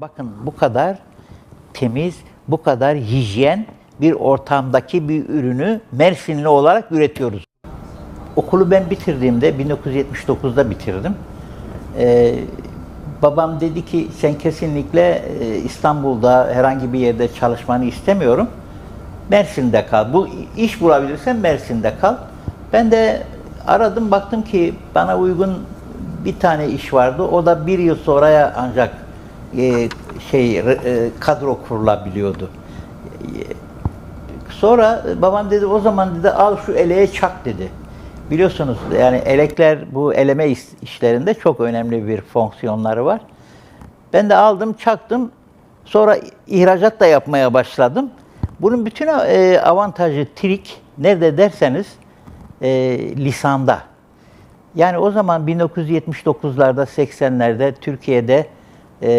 Bakın bu kadar temiz, bu kadar hijyen bir ortamdaki bir ürünü Mersinli olarak üretiyoruz. Okulu ben bitirdiğimde 1979'da bitirdim. Ee, babam dedi ki sen kesinlikle e, İstanbul'da herhangi bir yerde çalışmanı istemiyorum. Mersin'de kal. Bu iş bulabilirsen Mersin'de kal. Ben de aradım baktım ki bana uygun bir tane iş vardı. O da bir yıl sonraya ancak e, şey e, kadro kurulabiliyordu. Sonra babam dedi o zaman dedi al şu eleğe çak dedi. Biliyorsunuz yani elekler bu eleme iş- işlerinde çok önemli bir fonksiyonları var. Ben de aldım çaktım. Sonra ihracat da yapmaya başladım. Bunun bütün e, avantajı trik nerede derseniz e, lisanda. Yani o zaman 1979'larda 80'lerde Türkiye'de e,